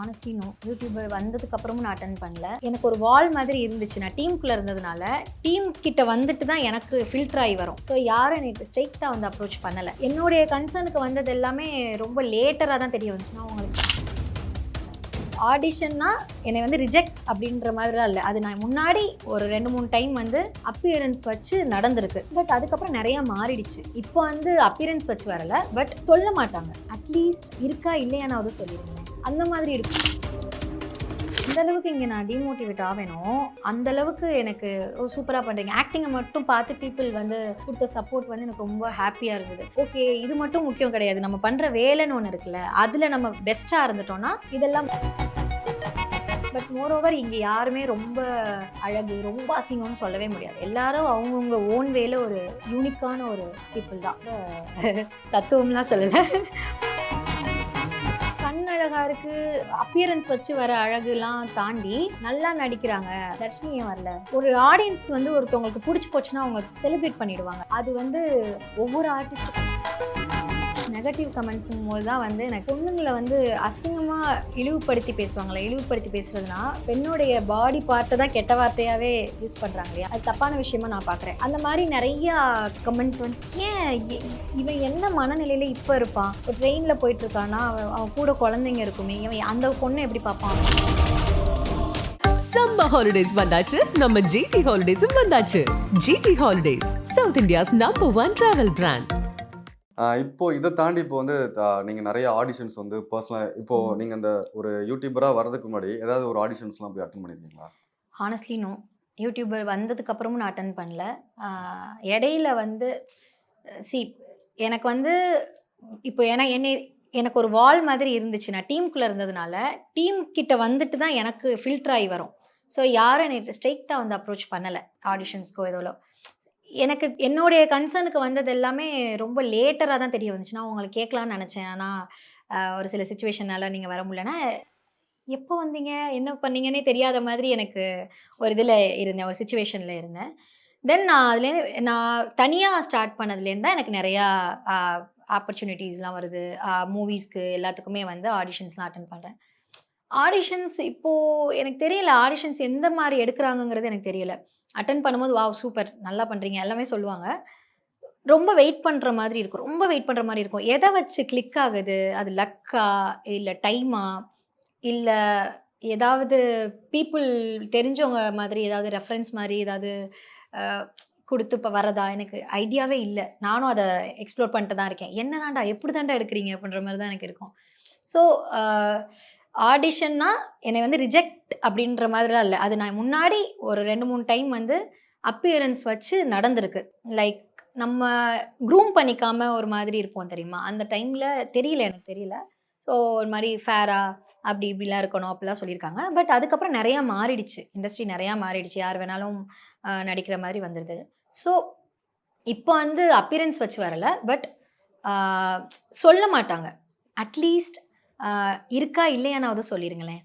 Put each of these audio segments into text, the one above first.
Honestly no YouTuber வந்ததுக்கு அப்புறமும் நான் அட்டன் பண்ணல. எனக்கு ஒரு வால் மாதிரி இருந்துச்சு. நான் டீமுக்குள்ள இருந்ததுனால டீம் கிட்ட வந்துட்டு தான் எனக்கு ஃபில்டர் ஆகி வரும். ஸோ யாரும் எனக்கு ஸ்ட்ரைட்டாக வந்து அப்ரோச் பண்ணலை. என்னுடைய கன்சர்னுக்கு வந்தது எல்லாமே ரொம்ப லேட்டராக தான் தெரிய வந்துச்சுன்னா அவங்களுக்கு உங்களுக்கு ஆடிஷன்னா என்னை வந்து ரிஜெக்ட் அப்படின்ற மாதிரிலாம் இல்லை. அது நான் முன்னாடி ஒரு ரெண்டு மூணு டைம் வந்து அப்பியரன்ஸ் வச்சு நடந்திருக்கு. பட் அதுக்கப்புறம் நிறைய மாறிடுச்சு. இப்போ வந்து அப்பியரன்ஸ் வச்சு வரல. பட் சொல்ல மாட்டாங்க. அட்லீஸ்ட் இருக்கா இல்லையானாவது சொல்லியிருந்தேன் அந்த மாதிரி இருக்கும். இந்த அளவுக்கு இங்கே நான் டிமோட்டிவேட் ஆவேணும் அந்த அளவுக்கு எனக்கு சூப்பராக பண்ணுறீங்க ஆக்டிங்கை மட்டும் பார்த்து பீப்புள் வந்து கொடுத்த சப்போர்ட் வந்து எனக்கு ரொம்ப ஹாப்பியாக இருந்தது. ஓகே இது மட்டும் முக்கியம் கிடையாது. நம்ம பண்ணுற வேலைன்னு ஒன்று இருக்குல்ல அதில் நம்ம பெஸ்ட்டாக இருந்துட்டோம்னா இதெல்லாம் பட் மோரோவர் இங்கே யாருமே ரொம்ப அழகு ரொம்ப அசிங்கம்னு சொல்லவே முடியாது. எல்லாரும் அவங்கவுங்க ஓன் வேல ஒரு யூனிக்கான ஒரு பீப்புள் தான். தத்துவம்லாம் சொல்லலை. அழகா இருக்கு. அப்பியரன்ஸ் வச்சு வர அழகுலாம் தாண்டி நல்லா நடிக்கிறாங்க. தர்ஷினி ஏன் வரல? ஒரு ஆடியன்ஸ் வந்து ஒருத்தவங்களுக்கு பிடிச்சி போச்சுன்னா அவங்க செலிப்ரேட் பண்ணிடுவாங்க. அது வந்து ஒவ்வொரு ஆர்டிஸ்டும் நெகட்டிவ் கமெண்ட்ஸும் போது தான் வந்து எனக்கு பொண்ணுங்களை வந்து அசிங்கமாக இழிவுபடுத்தி பேசுவாங்களே இழிவுபடுத்தி பேசுறதுனா பெண்ணுடைய பாடி பார்ட்டை தான் கெட்ட வார்த்தையாகவே யூஸ் பண்ணுறாங்க இல்லையா? அது தப்பான விஷயமா நான் பார்க்குறேன் அந்த மாதிரி நிறையா கமெண்ட் வந்து ஏன் இ- இவன் என்ன மனநிலையில் இப்போ இருப்பான்? இப்போ ட்ரெயினில் போயிட்டுருக்கான்னா அவன் அவன் கூட குழந்தைங்க இருக்குமே இவன் அந்த பொண்ணை எப்படி பார்ப்பான்? சம்ம ஹாலிடேஸ் வந்தாச்சு. நம்ம ஜிடி ஹாலிடேஸும் வந்தாச்சு. GT holidays South India's number one travel brand இப்போ இதை தாண்டி இப்போ வந்து ஆஹ் நீங்க நிறைய ஆடிஷன்ஸ் வந்து பர்சனலாக இப்போ ம். நீங்க அந்த ஒரு யூடியூபரா வர்றதுக்கு முன்னாடி ஏதாவது ஒரு ஆடிஷன்ஸ்லாம் போய் அட்டன் பண்ணிருக்கீங்களா? ஹானஸ்ட்லி நோ யூடியூபர் வந்ததுக்கு அப்புறமும் நான் அட்டன் பண்ணல. இடையில வந்து சி எனக்கு வந்து இப்போ ஏன்னா என்னை எனக்கு ஒரு வால் மாதிரி இருந்துச்சு. நான் டீமுக்குள்ளே இருந்ததுனால டீம் கிட்ட வந்துட்டு தான் எனக்கு ஃபில்டர் ஆகி வரும். ஸோ யாரும் என்னை ஸ்ட்ரெயிட்டாக வந்து அப்ரோச் பண்ணலை ஆடிஷன்ஸ்க்கோ ஏதோலோ எனக்கு என்னுடைய கன்சர்னுக்கு வந்தது எல்லாமே ரொம்ப லேட்டராக தான் தெரிய வந்துச்சு. நான் உங்களை கேட்கலான்னு நினச்சேன். ஆனால் ஒரு சில சுச்சுவேஷனால நீங்கள் வர முடியலன்னா எப்போ வந்தீங்க? என்ன பண்ணீங்கன்னே தெரியாத மாதிரி எனக்கு ஒரு இதில் இருந்தேன். ஒரு சுச்சுவேஷனில் இருந்தேன். தென் நான் அதுலேருந்து நான் தனியாக ஸ்டார்ட் பண்ணதுலேருந்து தான் எனக்கு நிறையா ஆப்பர்ச்சுனிட்டிஸ்லாம் வருது. மூவிஸ்க்கு எல்லாத்துக்குமே வந்து ஆடிஷன்ஸ்லாம் அட்டன் பண்ணுறேன் ஆடிஷன்ஸ் இப்போது எனக்கு தெரியல. ஆடிஷன்ஸ் எந்த மாதிரி எடுக்கிறாங்கங்கிறது எனக்கு தெரியல. அட்டன் பண்ணும்போது வாவ் சூப்பர். நல்லா பண்ணுறீங்க எல்லாமே சொல்லுவாங்க. ரொம்ப வெயிட் பண்ணுற மாதிரி இருக்கும். ரொம்ப வெயிட் பண்ணுற மாதிரி இருக்கும். எதை வச்சு கிளிக் ஆகுது? அது லக்கா இல்லை டைமா இல்லை ஏதாவது பீப்புள் தெரிஞ்சவங்க மாதிரி ஏதாவது ரெஃபரன்ஸ் மாதிரி ஏதாவது கொடுத்து இப்போ வரதா? எனக்கு ஐடியாவே இல்லை. நானும் அதை எக்ஸ்ப்ளோர் பண்ணிட்டு தான் இருக்கேன். என்ன தாண்டா எப்படி தாண்டா எடுக்கிறீங்க? அப்படின்ற மாதிரி தான் எனக்கு இருக்கும். ஸோ ஆடிஷன்னா என்னை வந்து ரிஜெக்ட் அப்படின்ற மாதிரிலாம் இல்லை. அது நான் முன்னாடி ஒரு ரெண்டு மூணு டைம் வந்து அப்பியரன்ஸ் வச்சு நடந்திருக்கு. லைக் நம்ம க்ரூம் பண்ணிக்காம ஒரு மாதிரி இருப்போம் தெரியுமா? அந்த டைமில் தெரியல எனக்கு தெரியல. ஸோ ஒரு மாதிரி ஃபேராக அப்படி இப்படிலாம் இருக்கணும் அப்படிலாம் சொல்லியிருக்காங்க. பட் அதுக்கப்புறம் நிறையா மாறிடுச்சு. இண்டஸ்ட்ரி நிறையா மாறிடுச்சு. யார் வேணாலும் நடிக்கிற மாதிரி வந்துடுது ஸோ இப்போ வந்து அப்பியரன்ஸ் வச்சு வரல. பட் சொல்ல மாட்டாங்க. அட்லீஸ்ட் இருக்கா இல்லையானாவது சொல்லிடுங்களேன்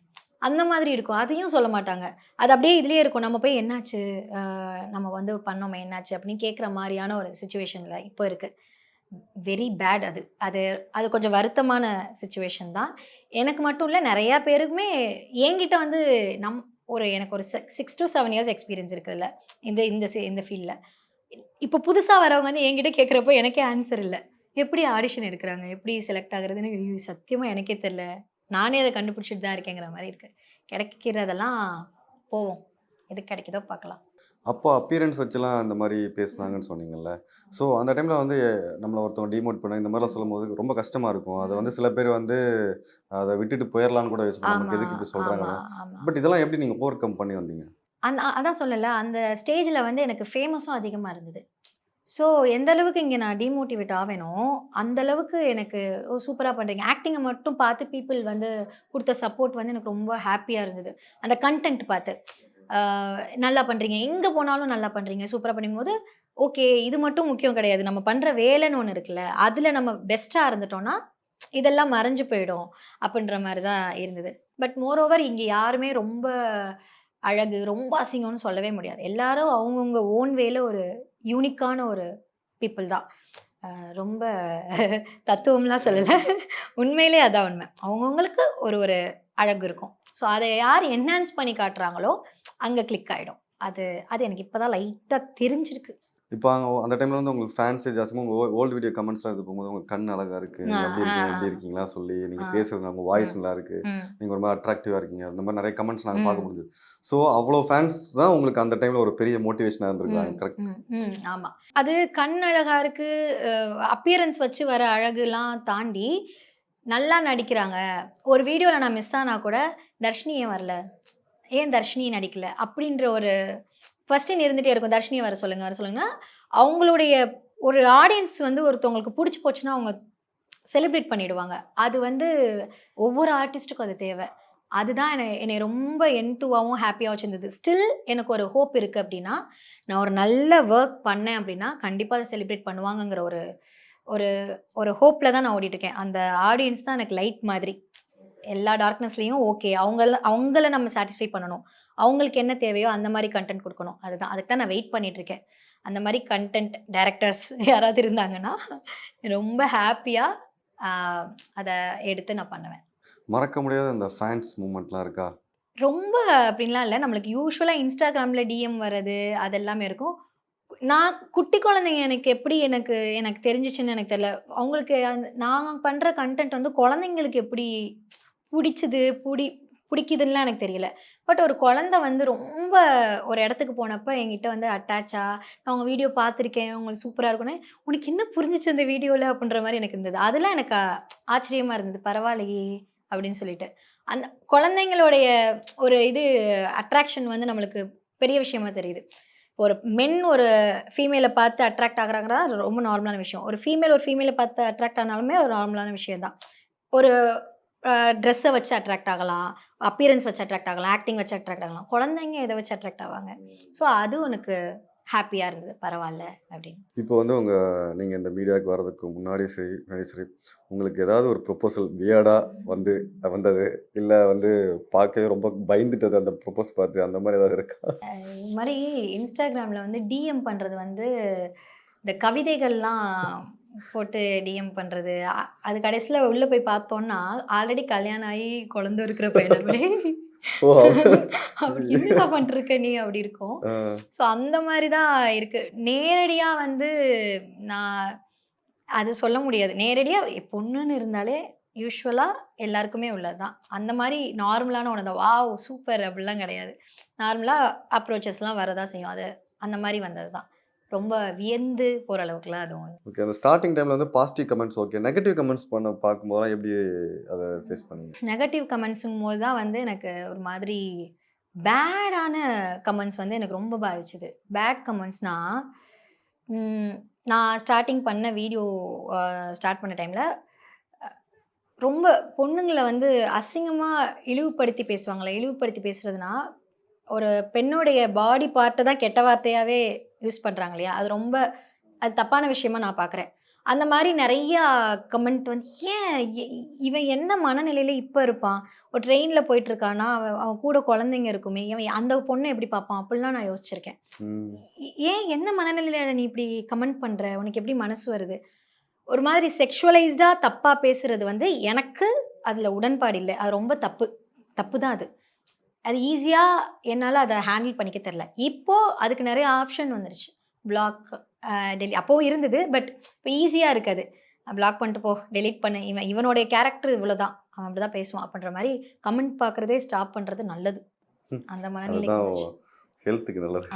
அந்த மாதிரி இருக்கும். அதையும் சொல்ல மாட்டாங்க. அது அப்படியே இதுலேயே இருக்கும். நம்ம போய் என்னாச்சு? நம்ம வந்து பண்ணோமே என்னாச்சு? அப்படின்னு கேட்குற மாதிரியான ஒரு சுச்சுவேஷனில் இப்போ இருக்குது வெரி பேட் அது. அது அது கொஞ்சம் வருத்தமான சுச்சுவேஷன் தான். எனக்கு மட்டும் இல்லை நிறையா பேருக்குமே என்கிட்ட வந்து நம் ஒரு எனக்கு ஒரு six to seven years experience இருக்குதுல்ல. இந்த இந்த இந்த ஃபீல்டில் இப்போ புதுசாக வரவங்க வந்து என்கிட்ட கேட்குறப்போ எனக்கே ஆன்சர் இல்லை. எப்படி ஆடிஷன் எடுக்கிறாங்க? எப்படி செலக்ட் ஆகுறதுன்னு ஐயோ, சத்தியமா எனக்கே தெரில நானே அதை கண்டுபிடிச்சிட்டு தான் இருக்கேங்கிற மாதிரி இருக்குது கிடைக்கிறதெல்லாம் போவோம். எது கிடைக்குதோ பார்க்கலாம். அப்போ அப்பியரன்ஸ் வச்சுலாம் இந்த மாதிரி பேசுனாங்கன்னு சொன்னீங்கல்ல. ஸோ அந்த டைமில் வந்து நம்மளை ஒருத்தவங்க டிமோட் பண்ண இந்த மாதிரிலாம் சொல்லும்போது ரொம்ப கஷ்டமாக இருக்கும். அதை வந்து சில பேர் வந்து அதை விட்டுட்டு போயிடலான்னு கூட யோசிப்பாங்க. நமக்கு எதுக்கு இப்படி சொல்கிறாங்க. பட் இதெல்லாம் எப்படி நீங்கள் ஓவர் கம் பண்ணி வந்தீங்க? அந்த அதான் சொல்லல. அந்த ஸ்டேஜில் வந்து எனக்கு ஃபேமஸும் அதிகமாக இருந்தது. ஸோ எந்த அளவுக்கு இங்கே நான் டிமோட்டிவேட் ஆவேனோ அந்த அளவுக்கு எனக்கு ஓ சூப்பராக பண்ணுறீங்க ஆக்டிங்கை மட்டும் பார்த்து பீப்புள் வந்து கொடுத்த சப்போர்ட் வந்து எனக்கு ரொம்ப ஹாப்பியாக இருந்தது. அந்த கண்டென்ட் பார்த்து. ஆஹ் நல்லா பண்ணுறீங்க எங்கே போனாலும் நல்லா பண்ணுறீங்க சூப்பராக பண்ணும்போது ஓகே இது மட்டும் முக்கியம் கிடையாது. நம்ம பண்ணுற வேலைன்னு ஒன்று இருக்குல்ல அதில் நம்ம பெஸ்ட்டாக இருந்துட்டோம்னா இதெல்லாம் மறைஞ்சு போயிடும் அப்படின்ற மாதிரி தான் இருந்தது. பட் மோரோவர் இங்கே யாருமே ரொம்ப அழகு ரொம்ப அசிங்கம்னு சொல்லவே முடியாது. எல்லாரும் அவங்கவுங்க ஓன் வேல ஒரு யூனிக்கான ஒரு பீப்புள் தான். ரொம்ப தத்துவம்லாம் சொல்லலை. உண்மையிலே அதான் உண்மை. அவங்கவுங்களுக்கு ஒரு ஒரு அழகு இருக்கும். ஸோ அதை யார் என்ஹான்ஸ் பண்ணி காட்டுறாங்களோ அங்கே கிளிக் ஆகிடும் அது அது எனக்கு இப்போ தான் லைட்டாக தெரிஞ்சிருக்கு. இப்போ அந்த டைம்ல வந்து உங்களுக்கு ஃபேன்ஸ் ஜாஸ்தியாக உங்கள் ஓல்டு வீடியோ கமெண்ட்ஸ்லாம் இது போகும்போது உங்கள் கண் அழகா இருக்கு. ஆ, அப்படி இருக்கீங்க ஆ. இருக்கீங்களா சொல்லி நீங்கள். பேசுறது உங்கள் வாய்ஸ் நல்லா இருக்கு. நீங்கள் மாதிரி அட்ராக்டிவாக இருக்கீங்க. அந்த மாதிரி நிறைய கமெண்ட்ஸ் நாங்கள். பார்க்க முடியுது ஸோ அவ்வளோ ஃபேன்ஸ் தான் உங்களுக்கு அந்த டைமில் ஒரு பெரிய மோட்டிவேஷனாக இருந்திருக்காங்க கரெக்ட் ஆமா. அது கண் அழகா இருக்கு அப்பியரன்ஸ் வச்சு வர அழகுலாம் தாண்டி நல்லா நடிக்கிறாங்க. ஒரு வீடியோவில் நான் மிஸ் ஆனா கூட தர்ஷினி ஏன் வரல. ஏன் தர்ஷினி நடிக்கல? அப்படின்ற ஒரு கொஸ்டின் இருந்துகிட்டே இருக்கும். தர்ஷினியை வர சொல்லுங்கள் வர சொல்லுங்கன்னா அவங்களுடைய ஒரு ஆடியன்ஸ் வந்து ஒருத்தவங்களுக்கு பிடிச்சி போச்சுன்னா அவங்க செலிப்ரேட் பண்ணிடுவாங்க. அது வந்து ஒவ்வொரு ஆர்டிஸ்ட்டுக்கும் அது தேவை. அதுதான் என்னை என்னை ரொம்ப என்துவாகவும் ஹாப்பியாக வச்சுருந்தது. ஸ்டில் எனக்கு ஒரு ஹோப் இருக்குது அப்படின்னா நான் ஒரு நல்ல ஒர்க் பண்ணேன் அப்படின்னா கண்டிப்பாக அதை செலிப்ரேட் பண்ணுவாங்கங்கிற ஒரு ஒரு ஒரு ஹோப்பில் தான் நான் ஓடிட்டுருக்கேன் அந்த ஆடியன்ஸ் தான் எனக்கு லைட் மாதிரி. எல்லா டார்க்னஸ்லேயும் ஓகே அவங்கள அவங்கள நம்ம சாட்டிஸ்ஃபை பண்ணணும். அவங்களுக்கு என்ன தேவையோ அந்த மாதிரி கண்டென்ட் கொடுக்கணும். அதுதான். அதுக்கு தான் நான் வெயிட் பண்ணிட்டு இருக்கேன். அந்த மாதிரி கண்டென்ட் டைரக்டர்ஸ் யாராவது இருந்தாங்கன்னா ரொம்ப ஹாப்பியாக அதை எடுத்து நான் பண்ணுவேன். மறக்க முடியாத அந்த ஃபேன்ஸ் மூமெண்ட்லாம் இருக்கா? ரொம்ப அப்படின்லாம் இல்லை. நம்மளுக்கு யூஸ்வலாக இன்ஸ்டாகிராமில் டிஎம் வர்றது அது எல்லாமே இருக்கும். நான் குட்டி குழந்தைங்க எனக்கு எப்படி எனக்கு எனக்கு தெரிஞ்சிச்சுன்னு எனக்கு தெரியல. அவங்களுக்கு நான் பண்ணுற கண்டென்ட் வந்து குழந்தைங்களுக்கு எப்படி பிடிச்சது பிடி பிடிக்குதுன்னுலாம் எனக்கு தெரியல. பட் ஒரு குழந்தை வந்து ரொம்ப ஒரு இடத்துக்கு போனப்போ என்கிட்ட வந்து அட்டாச்சா நான் உங்கள் வீடியோ பார்த்துருக்கேன் உங்களுக்கு சூப்பராக இருக்குன்னு உனக்கு என்ன புரிஞ்சிச்சு அந்த வீடியோவில் அப்படின்ற மாதிரி எனக்கு இருந்தது. அதெல்லாம் எனக்கு ஆச்சரியமாக இருந்தது. பரவாயில்லையே அப்படின்னு சொல்லிட்டு. அந்த குழந்தைங்களுடைய ஒரு இது அட்ராக்ஷன் வந்து நம்மளுக்கு பெரிய விஷயமா தெரியுது. ஒரு மென் ஒரு ஃபீமேலை பார்த்து அட்ராக்ட் ஆகுறாங்கன்னா அது ரொம்ப நார்மலான விஷயம். ஒரு ஃபீமேல் ஒரு ஃபீமேலை பார்த்து அட்ராக்ட் ஆனாலுமே ஒரு நார்மலான விஷயம் தான் ஒரு ட்ரெஸ்ஸை வச்சு அட்ராக்ட் ஆகலாம். அப்பியரன்ஸ் வச்சு அட்ராக்ட் ஆகலாம். ஆக்டிங் வச்சு அட்ராக்ட் ஆகலாம். குழந்தைங்க இதை வச்சு அட்ராக்ட் ஆவாங்க. ஸோ அது உனக்கு ஹாப்பியாக இருந்தது. பரவாயில்ல அப்படின்னு. இப்போ வந்து உங்கள் நீங்கள் இந்த மீடியாவுக்கு வர்றதுக்கு முன்னாடி சரி முன்னாடி சரி உங்களுக்கு ஏதாவது ஒரு ப்ரொப்போசல் வியர்டாக வந்து வந்தது? இல்லை வந்து பார்க்கவே ரொம்ப பயந்துட்டது அந்த ப்ரொப்போஸ் பார்த்து அந்த மாதிரி ஏதாவது இருக்கா? இது மாதிரி இன்ஸ்டாகிராமில் வந்து டிஎம் பண்ணுறது வந்து இந்த கவிதைகள்லாம் போட்டு டிஎம் பண்ணுறது அது கடைசியில் உள்ளே போய் பார்த்தோன்னா ஆல்ரெடி கல்யாணம் ஆகி குழந்தை இருக்கிற பையனே என்னடா பண்ணிருக்க நீ அப்படி இருக்கும்? ஸோ அந்த மாதிரி தான் இருக்கு. நேரடியாக வந்து நான் அது சொல்ல முடியாது. நேரடியாக பொண்ணுன்னு இருந்தாலே யூஸ்வலாக எல்லாருக்குமே உள்ளது தான் அந்த மாதிரி நார்மலான ஒன்று தான் வாவ் சூப்பர் அப்படிலாம் கிடையாது. நார்மலாக அப்ரோச்சஸ்லாம் வரதான் செய்யும். அது அந்த மாதிரி வந்தது தான் ரொம்ப வியந்து போகிற அளவுக்குலாம் அது ஓகே அந்த ஸ்டார்டிங் டைமில் வந்து positive comments okay negative comments பண்ண பார்க்கும்போதெல்லாம் எப்படி அதை ஃபேஸ் பண்ணீங்க? நெகட்டிவ் கமெண்ட்ஸுங்கும் போது தான் வந்து எனக்கு ஒரு மாதிரி பேடான கமெண்ட்ஸ் வந்து எனக்கு ரொம்ப பாதிச்சுது. பேட் கமெண்ட்ஸ்னால் நான் ஸ்டார்டிங் பண்ண வீடியோ ஸ்டார்ட் பண்ண டைமில் ரொம்ப பொண்ணுங்களை வந்து அசிங்கமாக இழிவுபடுத்தி பேசுவாங்களே இழிவுபடுத்தி பேசுறதுனா ஒரு பெண்ணுடைய பாடி பார்ட்டை தான் கெட்ட வார்த்தையாகவே யூஸ் பண்ணுறாங்க இல்லையா? அது ரொம்ப அது தப்பான விஷயமா நான் பார்க்குறேன் அந்த மாதிரி நிறையா கமெண்ட் வந்து ஏன் இவன் என்ன மனநிலையில இப்போ இருப்பான்? ஒரு ட்ரெயினில் போயிட்டு இருக்கானா அவன் அவன் கூட குழந்தைங்க இருக்குமே இவன் அந்த பொண்ணை எப்படி பார்ப்பான்? அப்படிலாம் நான் யோசிச்சிருக்கேன். ஏன் என்ன மனநிலையில நீ இப்படி கமெண்ட் பண்ற? உனக்கு எப்படி மனசு வருது? ஒரு மாதிரி செக்ஷுவலைஸ்டாக தப்பாக பேசுறது வந்து எனக்கு அதில் உடன்பாடு இல்லை. அது ரொம்ப தப்பு. தப்பு தான் அது. அது ஈஸியாக என்னால் அதை ஹேண்டில் பண்ணிக்க தெரில. இப்போ அதுக்கு நிறைய ஆப்ஷன் வந்துருச்சு. பிளாக் டெலி அப்போவும் இருந்தது பட் இப்போ ஈஸியாக இருக்காது பிளாக் பண்ணிட்டு போ டெலீட் பண்ணு. இவன் இவனுடைய கேரக்டர் இவ்வளோதான் அவன் அப்படி தான் பேசுவான் அப்படின்ற மாதிரி கமெண்ட் பார்க்குறதே ஸ்டாப் பண்ணுறது நல்லது. அந்த வந்துருச்சு. ஹெல்த்துக்கு நல்லது.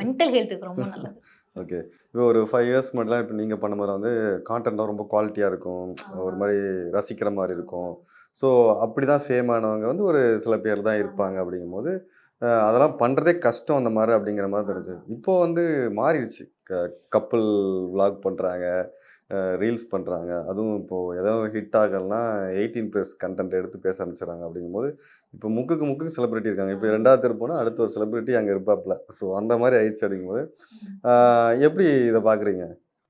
மென்டல் ஹெல்த்துக்கு ரொம்ப நல்லது. ஓகே. இப்போ ஒரு ஃபைவ் இயர்ஸ் மட்டும்லாம் இப்போ நீங்கள் பண்ண மாதிரி வந்து கான்டென்ட்லாம் ரொம்ப குவாலிட்டியாக இருக்கும். ஒரு மாதிரி ரசிக்கிற மாதிரி இருக்கும். ஸோ அப்படி தான் ஃபேம் ஆனவங்க வந்து ஒரு சில பேர் தான் இருப்பாங்க அப்படிங்கும்போது அதெல்லாம் பண்ணுறதே கஷ்டம் அந்த மாதிரி அப்படிங்கிற மாதிரி தெரிஞ்சு இப்போ வந்து மாறிடுச்சு. க கப்பல் vlog பண்ணுறாங்க ரீல்ஸ் பண்ணுறாங்க அதுவும் இப்போது ஏதோ ஹிட் ஆகலன்னா எயிட்டீன் ப்ளஸ் கண்டென்ட் எடுத்து பேச ஆரம்பிச்சிடறாங்க அப்படிங்கும்போது இப்போ முக்குக்கு முக்குக்கு செலிபிரிட்டி இருக்காங்க. இப்போ ரெண்டாவது தெரு போனால் அடுத்த ஒரு செலிபிரிட்டி அங்கே இருப்பாப்புல. ஸோ அந்த மாதிரி ஆயிடுச்சு அப்படிங்கும்போது எப்படி இதை பார்க்குறீங்க?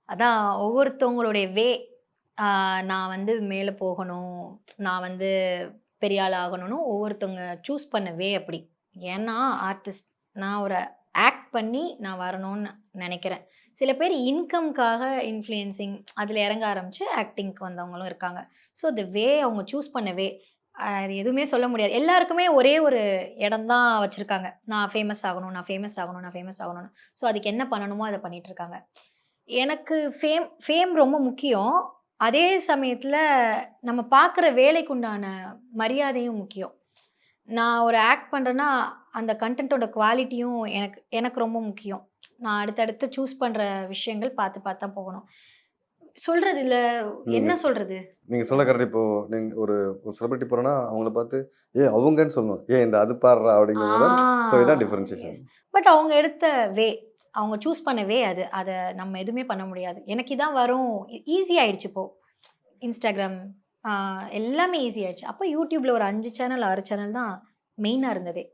அதான் ஒவ்வொருத்தவங்களுடைய வே நான் வந்து மேலே போகணும் நான் வந்து பெரிய ஆள் ஆகணும்னு ஒவ்வொருத்தவங்க சூஸ் பண்ண வே அப்படி. ஏன்னா ஆர்டிஸ்ட் நான் ஒரு ஆக்ட் பண்ணி நான் வரணும்னு நினைக்கிறேன். சில பேர் இன்கம்காக இன்ஃப்ளூயன்சிங் அதில் இறங்க ஆரம்பித்து ஆக்டிங்க்கு வந்தவங்களும் இருக்காங்க. ஸோ த வே அவங்க சூஸ் பண்ண வே அது எதுவுமே சொல்ல முடியாது. எல்லாருக்குமே ஒரே ஒரு இடம் தான் வச்சுருக்காங்க. நான் ஃபேமஸ் ஆகணும் நான் ஃபேமஸ் ஆகணும் நான் ஃபேமஸ் ஆகணும்னு. ஸோ அதுக்கு என்ன பண்ணணுமோ அதை பண்ணிகிட்ருக்காங்க இருக்காங்க. எனக்கு ஃபேம் ஃபேம் ரொம்ப முக்கியம். அதே சமயத்தில் நம்ம பார்க்குற வேலைக்குண்டான மரியாதையும் முக்கியம். நான் ஒரு ஆக்ட் பண்ணுறேன்னா அந்த கண்டென்ட்டோட குவாலிட்டியும் எனக்கு எனக்கு ரொம்ப முக்கியம். நான் அடுத்தடுத்து சூஸ் பண்ணுற விஷயங்கள் பார்த்து பார்த்து தான் போகணும். சொல்றது இல்ல என்ன சொல்றது? நீங்க சொல்ல கரெக்ட் இப்போ நீங்க ஒரு ஒரு செலிபிரிட்டி போறோன்னா அவங்கள பார்த்து ஏ அவங்கன்னு சொல்லணும். ஏ இந்த அது பாடுறா அப்படிங்கிறது ஸோ இதான் டிஃபரன்சியேஷன் பட் அவங்க எடுத்த வே அவங்க சூஸ் பண்ண வே அது. அதை நம்ம எதுவுமே பண்ண முடியாது. எனக்கு இதான் வரும். ஈஸி ஆயிடுச்சு இப்போ. இன்ஸ்டாகிராம் எல்லாமே ஈஸி ஆயிடுச்சு. அப்போ யூடியூப்ல ஒரு அஞ்சு சேனல் ஆறு சேனல் தான் மெயினாக இருந்ததே.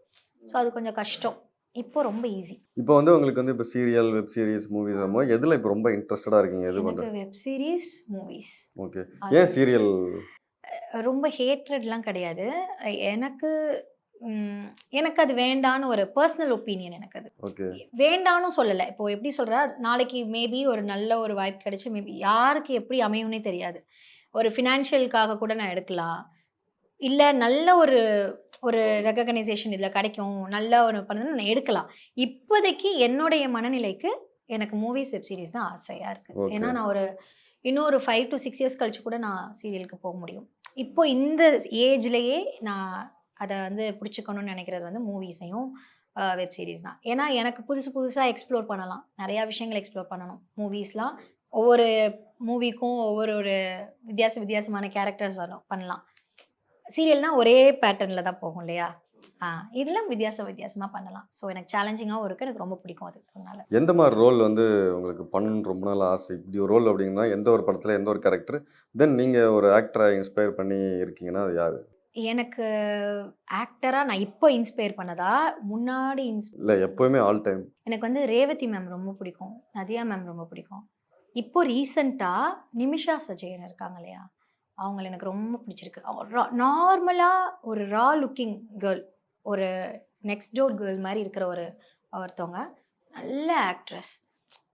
ஸோ அது கொஞ்சம் கஷ்டம். இப்போ ரொம்ப ஈஸி இப்போ வந்து உங்களுக்கு வந்து இப்போ சீரியல் வெப் சீரிஸ் மூவிஸ் போது எதுல இப்போ ரொம்ப இன்ட்ரெஸ்டடா இருக்கீங்க? எது பண்றது வெப் சீரிஸ் மூவிஸ் ஓகே ஏன் சீரியல் ரொம்ப ஹேட்ரட்லாம் கிடையாது. எனக்கு எனக்கு அது வேண்டான்னு ஒரு பர்சனல் ஒப்பீனியன் எனக்கு அது. வேண்டான்னு சொல்லலை. இப்போ எப்படி சொல்ற? நாளைக்கு மேபி ஒரு நல்ல ஒரு வாய்ப்பு கிடைச்சு மேபி யாருக்கு எப்படி அமையும்னே தெரியாது. ஒரு ஃபினான்ஷியலுக்காக கூட நான் எடுக்கலாம். இல்லை நல்ல ஒரு ஒரு ரெகக்னைசேஷன் இதில் கிடைக்கும். நல்ல ஒரு பண்ணு நான் எடுக்கலாம். இப்போதைக்கு என்னுடைய மனநிலைக்கு எனக்கு மூவிஸ் வெப் சீரிஸ் தான் ஆசையாக இருக்குது. ஏன்னா நான் ஒரு இன்னும் ஒரு ஃபைவ் டு சிக்ஸ் இயர்ஸ் கழிச்சு கூட நான் சீரியலுக்கு போக முடியும். இப்போ இந்த ஏஜ்லேயே நான் அதை வந்து பிடிச்சிக்கணும்னு நினைக்கிறது வந்து மூவிஸையும் வெப் சீரிஸ் தான். ஏன்னா எனக்கு புதுசு புதுசாக எக்ஸ்ப்ளோர் பண்ணலாம். நிறையா விஷயங்கள் எக்ஸ்ப்ளோர் பண்ணணும். மூவிஸ்லாம் ஒவ்வொரு மூவிக்கும் ஒவ்வொரு ஒரு வித்தியாச வித்தியாசமான கேரக்டர்ஸ் வரும் பண்ணலாம். சீரியல்னா ஒரே பேட்டர்னில் தான் போகும் இல்லையா? ஆ இதெல்லாம் வித்தியாச வித்தியாசமாக பண்ணலாம். ஸோ எனக்கு சேலஞ்சிங்காகவும் இருக்குது எனக்கு ரொம்ப பிடிக்கும் அது. அதனால. எந்த மாதிரி ரோல் வந்து உங்களுக்கு பண்ணணும்னு ரொம்ப நாள் ஆசை? இப்படி ஒரு ரோல் அப்படிங்கன்னா எந்த ஒரு படத்துல எந்த ஒரு கேரக்டர் தென் நீங்க ஒரு ஆக்டரை இன்ஸ்பயர் பண்ணி இருக்கீங்கன்னா அது யாரு? எனக்கு ஆக்டராக நான் இப்போ இன்ஸ்பயர் பண்ணதா? முன்னாடி இன்ஸ் இல்ல எப்பவுமே ஆல் டைம் எனக்கு வந்து ரேவதி மேம் ரொம்ப பிடிக்கும். நதியா மேம் ரொம்ப பிடிக்கும். இப்போ ரீசண்டாக நிமிஷா சஜயன் இருக்காங்க இல்லையா? அவங்கள எனக்கு ரொம்ப பிடிச்சிருக்கு. நார்மலாக ஒரு ரா லுக்கிங் கேர்ள் ஒரு நெக்ஸ்ட் டோர் கேர்ள் மாதிரி இருக்கிற ஒரு ஒருத்தவங்க. நல்ல ஆக்ட்ரஸ்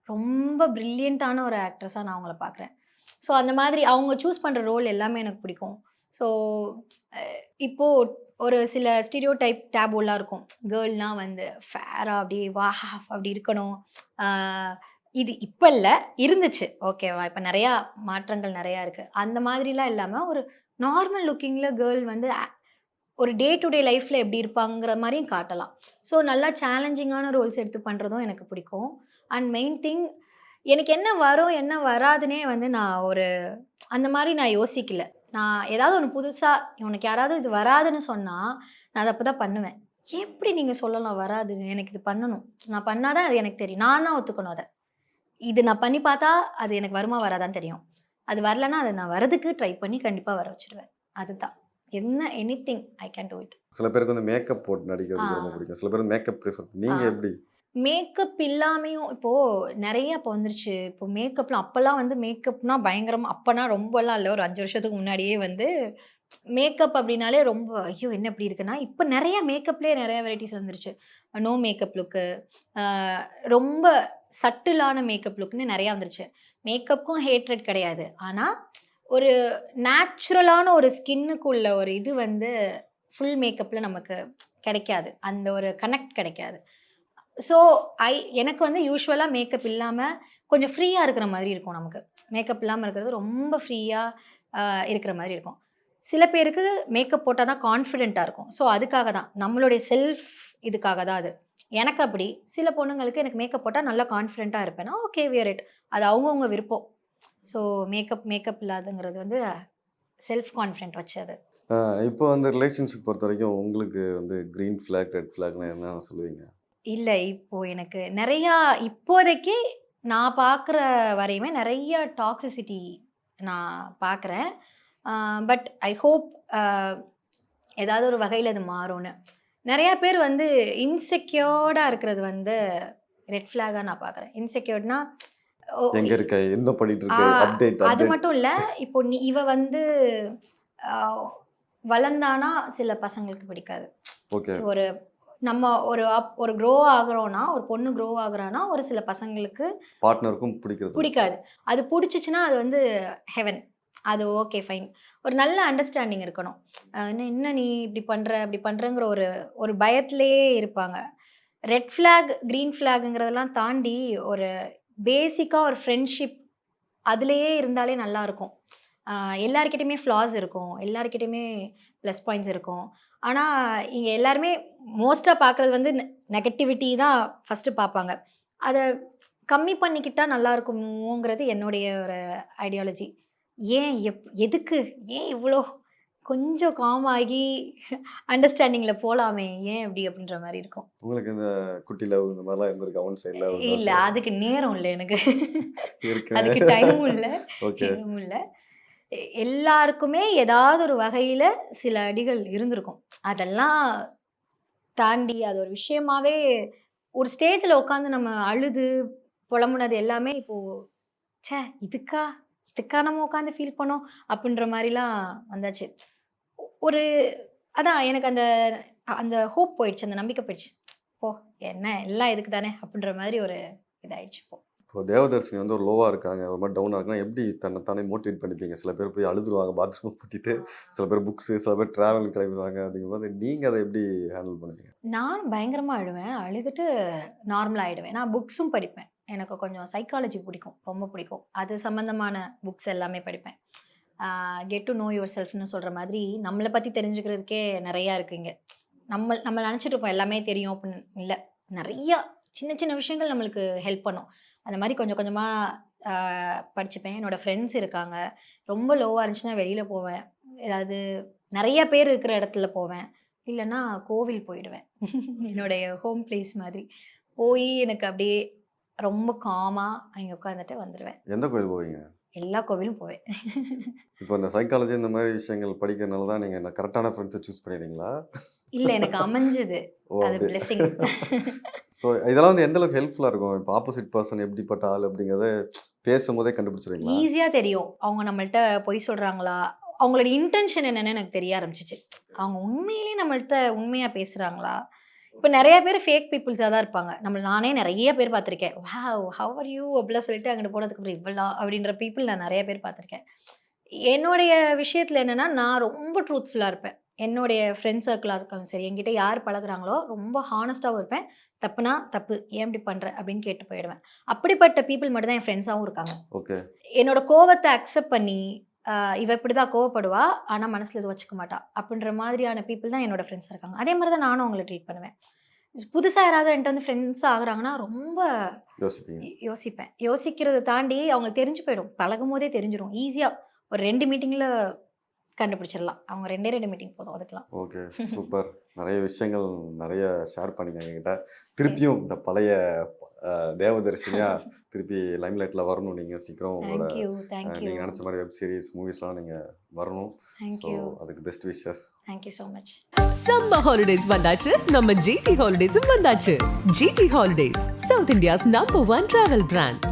ரொம்ப ப்ரில்லியண்ட்டான ஒரு ஆக்ட்ரஸாக நான் அவங்கள பார்க்குறேன் ஸோ அந்த மாதிரி அவங்க சூஸ் பண்ணுற ரோல் எல்லாமே எனக்கு பிடிக்கும். ஸோ இப்போது ஒரு சில ஸ்டீரியோ டைப் டேபோலாம் இருக்கும். கேர்ள்னால் வந்து ஃபேராக அப்படியே வா அப்படி இருக்கணும். இது இப்போ இல்லை இருந்துச்சு ஓகேவா இப்போ நிறையா மாற்றங்கள் நிறையா இருக்குது அந்த மாதிரிலாம் இல்லாமல் ஒரு நார்மல் லுக்கிங்கில் கேர்ள் வந்து ஒரு டே டு டே லைஃப்பில் எப்படி இருப்பாங்கிற மாதிரியும் காட்டலாம். ஸோ நல்லா சேலஞ்சிங்கான ரோல்ஸ் எடுத்து பண்ணுறதும் எனக்கு பிடிக்கும். அண்ட் மெயின் திங் எனக்கு என்ன வரும் என்ன வராதுன்னே வந்து நான் ஒரு அந்த மாதிரி நான் யோசிக்கல. நான் ஏதாவது ஒன்று புதுசாக உனக்கு யாராவது இது வராதுன்னு சொன்னால் நான் அதை அப்போ தான் பண்ணுவேன். எப்படி நீங்கள் சொல்லலாம் வராதுன்னு? எனக்கு இது பண்ணணும். நான் பண்ணாதான் அது எனக்கு தெரியும். நான் தான் ஒத்துக்கணும் அதை. இது நான் பண்ணி பார்த்தா அது எனக்கு வருமா வராதான்னு தெரியும். அது வரலன்னா அதை நான் வரதுக்கு ட்ரை பண்ணி கண்டிப்பாக வர வச்சிடுவேன் அதுதான். என்ன anything I can do it சில பேருக்கு வந்து மேக்கப் போட்டு நடிக்கிறது ரொம்ப. பிடிக்கும். சில பேர் மேக்கப் ப்ரிஃபர் நீங்க ஆ. எப்படி? மேக்கப் இல்லாமையும் இப்போது நிறைய இப்போ வந்துருச்சு. இப்போ மேக்கப்லாம் அப்போல்லாம் வந்து மேக்கப்னா பயங்கரமாக அப்போனா ரொம்பலாம் இல்லை. ஒரு அஞ்சு வருஷத்துக்கு முன்னாடியே வந்து மேக்கப் அப்படின்னாலே ரொம்ப ஐயோ என்ன இப்படி இருக்குன்னா இப்போ நிறைய மேக்கப்லேயே நிறைய வெரைட்டிஸ் வந்துருச்சு. நோ மேக்கப் லுக்கு ரொம்ப சட்டிலான மேக்கப் லுக்னு நிறையா வந்துருச்சு. மேக்கப்புக்கும் ஹேட்ரட் கிடையாது. ஆனால் ஒரு நேச்சுரலான ஒரு ஸ்கின்னுக்குள்ள ஒரு இது வந்து ஃபுல் மேக்கப்பில் நமக்கு கிடைக்காது. அந்த ஒரு கனெக்ட் கிடைக்காது. ஸோ ஐ எனக்கு வந்து யூஸ்வலாக மேக்கப் இல்லாமல் கொஞ்சம் ஃப்ரீயாக இருக்கிற மாதிரி இருக்கும் நமக்கு. மேக்கப் இல்லாமல் இருக்கிறது ரொம்ப ஃப்ரீயாக இருக்கிற மாதிரி இருக்கும். சில பேருக்கு மேக்கப் போட்டால் தான் கான்ஃபிடென்ட்டாக இருக்கும். ஸோ அதுக்காக தான். நம்மளுடைய செல்ஃப் இதுக்காக தான் அது. எனக்கு அப்படி. சில பொண்ணுங்களுக்கு எனக்கு மேக்கப் போட்டால் நல்லா கான்ஃபிடென்ட்டாக இருப்பேன்னா ஓகே வியர் இட் அது அவங்கவுங்க விருப்பம். ஸோ மேக்கப் மேக்கப் இல்லாதுங்கிறது வந்து செல்ஃப் கான்ஃபிடென்ட் வச்சது இப்போ வந்து ரிலேஷன்ஷிப் பொறுத்த வரைக்கும் உங்களுக்கு வந்து க்ரீன் ஃபிளாக் ரெட் ஃபிளாக்னா என்ன சொல்லுவீங்க? இல்லை இப்போ எனக்கு நிறையா இப்போதைக்கு நான் பார்க்குற வரையுமே நிறைய டாக்ஸிசிட்டி நான் பார்க்குறேன் பட் ஐ ஹோப் ஏதாவது ஒரு வகையில் அது மாறும்னு. நிறையா பேர் வந்து இன்செக்யூர்டாக இருக்கிறது வந்து ரெட் ஃப்ளாகாக நான் பார்க்குறேன். இன்செக்யூர்ட்னா எங்க இருக்க? என்ன பண்ணிட்டு இருக்க? அப்டேட் அது மட்டும் இல்லை இப்போ நீ இவ வந்து வளர்ந்தானா சில பசங்களுக்கு பிடிக்காது. ஒரு நம்ம ஒரு ஒரு க்ரோ ஆகுறோம்னா ஒரு பொண்ணு க்ரோ ஆகுறான்னா ஒரு சில பசங்களுக்கு பார்ட்னருக்கும் பிடிக்கிறது. பிடிக்காது. அது பிடிச்சிச்சுன்னா அது வந்து ஹெவன் அது ஓகே ஃபைன். ஒரு நல்ல அண்டர்ஸ்டாண்டிங் இருக்கணும். இன்னும் என்ன நீ இப்படி பண்ணுற இப்படி பண்ணுறங்கிற ஒரு ஒரு பயத்திலேயே இருப்பாங்க. ரெட் ஃப்ளாக் க்ரீன் ஃப்ளாகுங்கிறதெல்லாம் தாண்டி ஒரு பேசிக்காக ஒரு ஃப்ரெண்ட்ஷிப் அதுலேயே இருந்தாலே நல்லாயிருக்கும். எல்லாருக்கிட்டையுமே ஃப்ளாஸ் இருக்கும். எல்லாருக்கிட்டையுமே ப்ளஸ் பாயிண்ட்ஸ் இருக்கும். ஆனால் இங்கே எல்லாருமே மோஸ்ட்டாக பார்க்குறது வந்து நெகட்டிவிட்டி தான் ஃபஸ்ட்டு பார்ப்பாங்க அதை கம்மி பண்ணிக்கிட்டால் நல்லா இருக்குமோங்கிறது என்னுடைய ஒரு ஐடியாலஜி. ஏன் எப் எதுக்கு? ஏன் இவ்வளோ கொஞ்சம் காம் ஆகி அண்டர்ஸ்டாண்டிங்கில் போகலாமே ஏன் அப்படி அப்படின்ற மாதிரி இருக்கும். உங்களுக்கு இந்த குட்டி லவ் இந்த மாதிரிலாம் இருந்திருக்கு? அவன் சைடில் இல்லை அதுக்கு நேரம் இல்லை எனக்கு. இருக்கு. அதுக்கு டைமும் இல்லை ஓகே நேரமும் இல்லை. எ- எல்லாருக்குமே ஏதாவது ஒரு வகையில் சில அடிகள் இருந்திருக்கும். அதெல்லாம் தாண்டி அது ஒரு விஷயமாவே ஒரு ஸ்டேஜில் உட்காந்து நம்ம அழுது புலம்புனது எல்லாமே இப்போ ச்சே இதுக்கா? இதுக்கா நம்ம உட்காந்து ஃபீல் பண்ணோம் அப்படின்ற மாதிரிலாம் வந்தாச்சு. ஒரு அதான் எனக்கு அந்த அந்த ஹோப் போயிடுச்சு அந்த நம்பிக்கை போயிடுச்சு. போ என்ன எல்லாம் இதுக்கு தானே அப்படின்ற மாதிரி ஒரு இதாயிடுச்சு இப்போ. இப்போ தேவதர்ஷினி வந்து ஒரு லோவாக இருக்காங்க. ஒரு மாதிரி டவுனாக இருக்குன்னா எப்படி தன்னை தானே மோட்டிவேட் பண்ணிப்பீங்க? சில பேர் போய் அழுதுருவாங்க பாத்ரூம் பூட்டிட்டு. சில பேர் புக்ஸு சில பேர் ட்ராவல் கிளம்பிடுவாங்க அப்படிங்கும்போது நீங்கள் அதை எப்படி ஹேண்டில் பண்ணுவீங்க? நான் பயங்கரமாக அழுவேன். அழுதுட்டு நார்மலாக ஆகிடுவேன் நான் புக்ஸும் படிப்பேன். எனக்கு கொஞ்சம் சைக்காலஜி பிடிக்கும் ரொம்ப பிடிக்கும். அது சம்மந்தமான புக்ஸ் எல்லாமே படிப்பேன். கெட் டு நோ யுவர் செல்ஃப்னு சொல்கிற மாதிரி நம்மளை பற்றி தெரிஞ்சுக்கிறதுக்கே நிறையா இருக்குங்க நம்ம நம்ம நினச்சிட்டு இருப்போம் எல்லாமே தெரியும் அப்படின்னு இல்லை. நிறையா சின்ன சின்ன விஷயங்கள் நம்மளுக்கு ஹெல்ப் பண்ணும். அந்த மாதிரி கொஞ்சம் கொஞ்சமாக படிச்சுப்பேன். என்னோடய ஃப்ரெண்ட்ஸ் இருக்காங்க. ரொம்ப லோவாக இருந்துச்சுன்னா வெளியில் போவேன். ஏதாவது நிறைய பேர் இருக்கிற இடத்துல போவேன். இல்லைன்னா கோவில் போயிடுவேன். என்னுடைய ஹோம் பிளேஸ் மாதிரி. போய் எனக்கு அப்படியே ரொம்ப காமாக அங்கே உட்காந்துட்டு வந்துடுவேன் எந்த கோயில் போவீங்க? எல்லா கோவிலும் போவேன். இப்போ இந்த சைக்காலஜி இந்த மாதிரி விஷயங்கள் படிக்கிறதுனால தான் நீங்கள் கரெக்டான ஃப்ரெண்ட்ஸை சூஸ் பண்ணிடுறீங்களா? இல்லை எனக்கு அமைஞ்சது. அது. ஸோ இதெல்லாம் வந்து எந்த அளவுக்கு ஹெல்ப்ஃபுல்லாக இருக்கும்? இப்போ ஆப்போசிட் பர்சன் எப்படிப்பட்ட ஆள் அப்படிங்கிறத பேசும்போதே கண்டுபிடிச்சிருங்களா ஈஸியாக தெரியும். அவங்க நம்மள்ட்ட பொய் சொல்கிறாங்களா அவங்களோட இன்டென்ஷன் என்னன்னு எனக்கு தெரிய ஆரம்பிச்சிச்சு. அவங்க உண்மையிலேயே நம்மள்ட்ட உண்மையாக பேசுகிறாங்களா இப்போ நிறைய பேர் ஃபேக் பீப்புள்ஸாக தான் இருப்பாங்க. நம்ம நானே நிறைய பேர் பார்த்துருக்கேன். வாவ் ஹவ் ஆர் யூ அப்படிலாம் சொல்லிட்டு அங்கிட்டு போனதுக்கப்புறம் இவ்வளோ அப்படின்ற பீப்புள் நான் நிறைய பேர் பார்த்துருக்கேன். என்னுடைய விஷயத்தில் என்னென்னா நான் ரொம்ப ட்ரூத்ஃபுல்லாக இருப்பேன். என்னுடைய ஃப்ரெண்ட் சர்க்கிளாக இருக்காங்க சரி என்கிட்ட யார் பழகுறாங்களோ ரொம்ப ஹானஸ்ட்டாகவும் இருப்பேன். தப்புனா தப்பு ஏன் இப்படி பண்ணுற அப்படின்னு கேட்டு போயிடுவேன். அப்படிப்பட்ட பீப்புள் மட்டும் தான் என் ஃப்ரெண்ட்ஸாகவும் இருக்காங்க. ஓகே. என்னோட கோவத்தை அக்செப்ட் பண்ணி இவ இப்படி தான் கோவப்படுவா. ஆனால் மனசில் இது வச்சுக்க மாட்டா. அப்படின்ற மாதிரியான பீப்புள் தான் என்னோட ஃப்ரெண்ட்ஸாக இருக்காங்க. அதே மாதிரி தான் நானும் அவங்கள ட்ரீட் பண்ணுவேன். புதுசாக யாராவது என்கிட்ட வந்து ஃப்ரெண்ட்ஸ் ஆகுறாங்கன்னா ரொம்ப யோசிப்பேன். யோசிக்கிறத தாண்டி அவங்களுக்கு தெரிஞ்சு போயிடும். பழகும் போதே தெரிஞ்சிடும் ஈஸியாக ஒரு ரெண்டு மீட்டிங்கில் கண்டுபிடிச்சிடலாம். அவங்க ரெண்டே ரெண்டு மீட்டிங் போதும் அதுக்கெல்லாம். Okay super. நிறைய விஷயங்கள் நிறைய ஷேர் பண்ணீங்க என்கிட்ட. திருப்பியும் இந்த பழைய தேவதர்ஷினியா திருப்பி லைம்லைட்டில் வரணும். நீங்கள் சீக்கிரம் உங்களோட நீங்கள் நினச்ச மாதிரி வெப் சீரிஸ் மூவிஸ்லாம் நீங்கள் வரணும். ஸோ அதுக்கு best wishes thank you so much summer holidays வந்தாச்சு. நம்ம ஜிடி ஹாலிடேஸும் வந்தாச்சு. GT holidays South India's number one travel brand